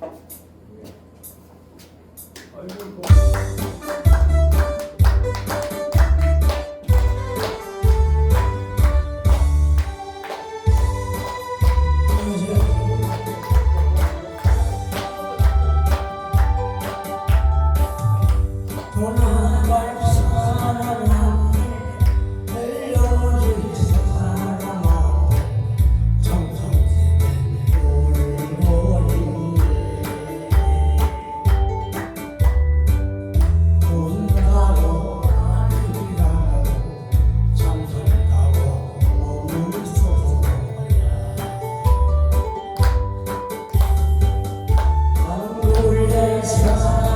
도망갈 is.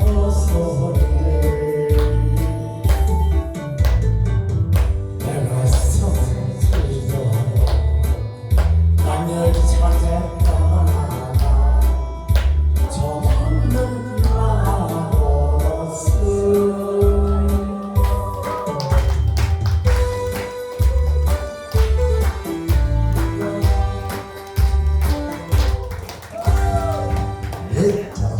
rosto